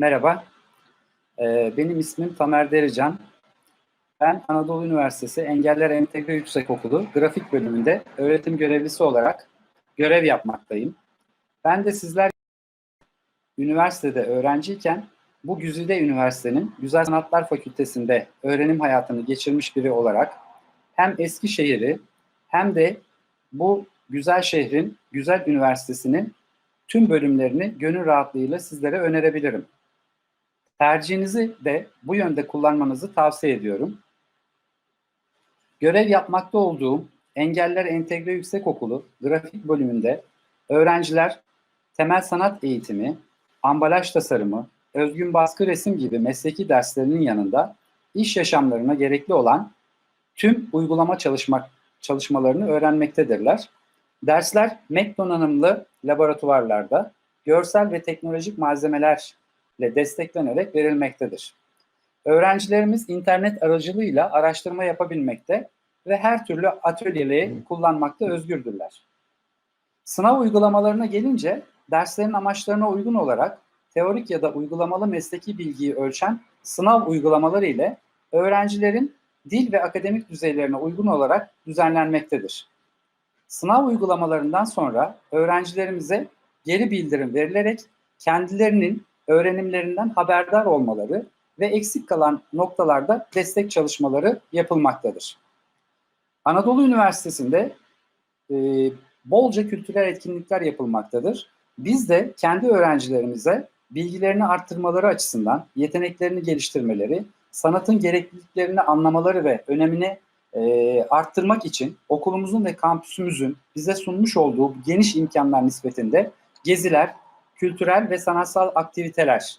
Merhaba, Ee, benim ismim Tamer Derican. Ben Anadolu Üniversitesi Engeller Entegre Yüksekokulu Grafik Bölümünde öğretim görevlisi olarak görev yapmaktayım. Ben de sizler üniversitede öğrenciyken bu Güzide Üniversitenin Güzel Sanatlar Fakültesinde öğrenim hayatını geçirmiş biri olarak hem Eskişehir'i hem de bu güzel şehrin, güzel üniversitesinin tüm bölümlerini gönül rahatlığıyla sizlere önerebilirim. Tercihinizi de bu yönde kullanmanızı tavsiye ediyorum. Görev yapmakta olduğum Engeller Entegre Yüksekokulu grafik bölümünde öğrenciler temel sanat eğitimi, ambalaj tasarımı, özgün baskı resim gibi mesleki derslerinin yanında iş yaşamlarına gerekli olan tüm uygulama çalışmak çalışmalarını öğrenmektedirler. Dersler MEC donanımlı laboratuvarlarda görsel ve teknolojik malzemelerle desteklenerek verilmektedir. Öğrencilerimiz internet aracılığıyla araştırma yapabilmekte ve her türlü atölyeleri kullanmakta özgürdürler. Sınav uygulamalarına gelince derslerin amaçlarına uygun olarak teorik ya da uygulamalı mesleki bilgiyi ölçen sınav uygulamaları ile öğrencilerin dil ve akademik düzeylerine uygun olarak düzenlenmektedir. Sınav uygulamalarından sonra öğrencilerimize geri bildirim verilerek kendilerinin öğrenimlerinden haberdar olmaları ve eksik kalan noktalarda destek çalışmaları yapılmaktadır. Anadolu Üniversitesi'nde e, bolca kültürel etkinlikler yapılmaktadır. Biz de kendi öğrencilerimize bilgilerini arttırmaları açısından yeteneklerini geliştirmeleri, sanatın gerekliliklerini anlamaları ve önemini e, arttırmak için okulumuzun ve kampüsümüzün bize sunmuş olduğu geniş imkanlar nispetinde geziler, kültürel ve sanatsal aktiviteler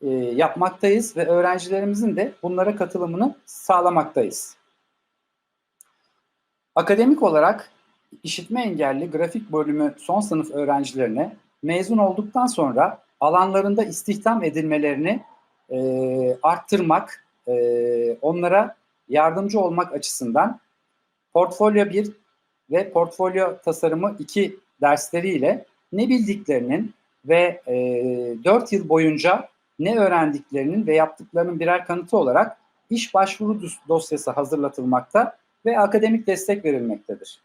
e, yapmaktayız ve öğrencilerimizin de bunlara katılımını sağlamaktayız. Akademik olarak işitme engelli grafik bölümü son sınıf öğrencilerine mezun olduktan sonra alanlarında istihdam edilmelerini e, arttırmak, e, onlara yardımcı olmak açısından Portfolyo 1 ve Portfolyo Tasarımı 2 dersleriyle ne bildiklerinin ve e, 4 yıl boyunca ne öğrendiklerinin ve yaptıklarının birer kanıtı olarak iş başvuru dosyası hazırlatılmakta ve akademik destek verilmektedir.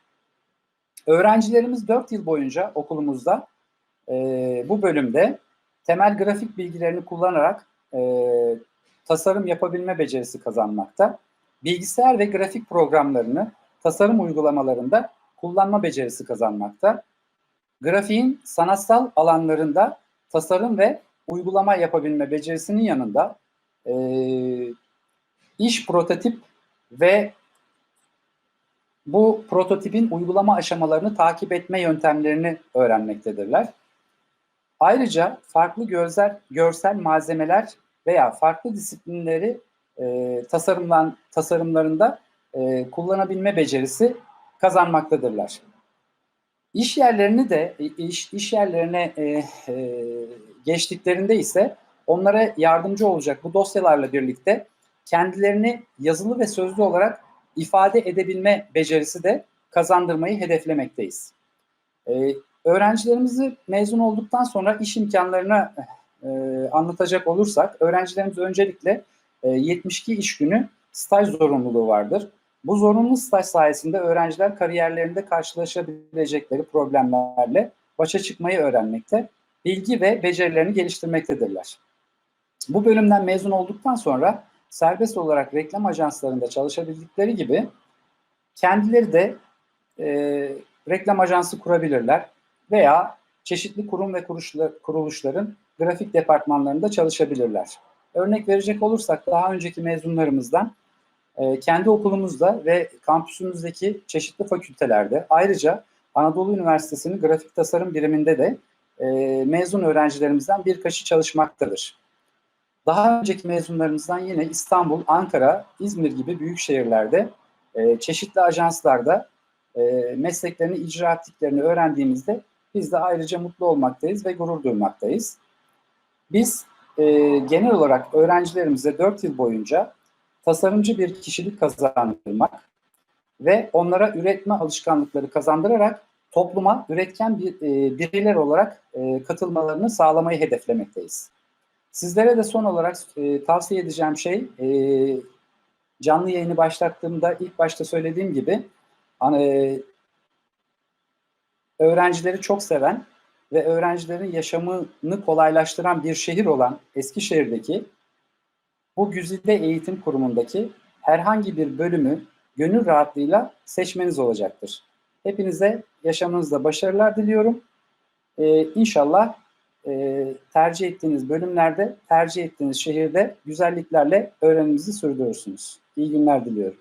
Öğrencilerimiz 4 yıl boyunca okulumuzda e, bu bölümde temel grafik bilgilerini kullanarak e, tasarım yapabilme becerisi kazanmakta. Bilgisayar ve grafik programlarını tasarım uygulamalarında kullanma becerisi kazanmakta. Grafiğin sanatsal alanlarında tasarım ve uygulama yapabilme becerisinin yanında e, iş prototip ve bu prototipin uygulama aşamalarını takip etme yöntemlerini öğrenmektedirler. Ayrıca farklı görsel, görsel malzemeler veya farklı disiplinleri e, tasarımlan, tasarımlarında e, kullanabilme becerisi kazanmaktadırlar. İş yerlerini de iş, iş yerlerine e, e, geçtiklerinde ise onlara yardımcı olacak bu dosyalarla birlikte kendilerini yazılı ve sözlü olarak ifade edebilme becerisi de kazandırmayı hedeflemekteyiz. Ee, öğrencilerimizi mezun olduktan sonra iş imkanlarına e, anlatacak olursak, öğrencilerimiz öncelikle e, 72 iş günü staj zorunluluğu vardır. Bu zorunlu staj sayesinde öğrenciler kariyerlerinde karşılaşabilecekleri problemlerle başa çıkmayı öğrenmekte, bilgi ve becerilerini geliştirmektedirler. Bu bölümden mezun olduktan sonra serbest olarak reklam ajanslarında çalışabildikleri gibi kendileri de e, reklam ajansı kurabilirler veya çeşitli kurum ve kuruluşların grafik departmanlarında çalışabilirler. Örnek verecek olursak daha önceki mezunlarımızdan e, kendi okulumuzda ve kampüsümüzdeki çeşitli fakültelerde ayrıca Anadolu Üniversitesi'nin grafik tasarım biriminde de e, mezun öğrencilerimizden birkaçı çalışmaktadır. Daha önceki mezunlarımızdan yine İstanbul, Ankara, İzmir gibi büyük şehirlerde e, çeşitli ajanslarda e, mesleklerini icra ettiklerini öğrendiğimizde biz de ayrıca mutlu olmaktayız ve gurur duymaktayız. Biz e, genel olarak öğrencilerimize 4 yıl boyunca tasarımcı bir kişilik kazandırmak ve onlara üretme alışkanlıkları kazandırarak topluma üretken bir e, bireyler olarak e, katılmalarını sağlamayı hedeflemekteyiz. Sizlere de son olarak e, tavsiye edeceğim şey e, canlı yayını başlattığımda ilk başta söylediğim gibi hani, öğrencileri çok seven ve öğrencilerin yaşamını kolaylaştıran bir şehir olan Eskişehir'deki bu güzide eğitim kurumundaki herhangi bir bölümü gönül rahatlığıyla seçmeniz olacaktır. Hepinize yaşamınızda başarılar diliyorum. Ee, inşallah e, tercih ettiğiniz bölümlerde, tercih ettiğiniz şehirde güzelliklerle öğreniminizi sürdürürsünüz. İyi günler diliyorum.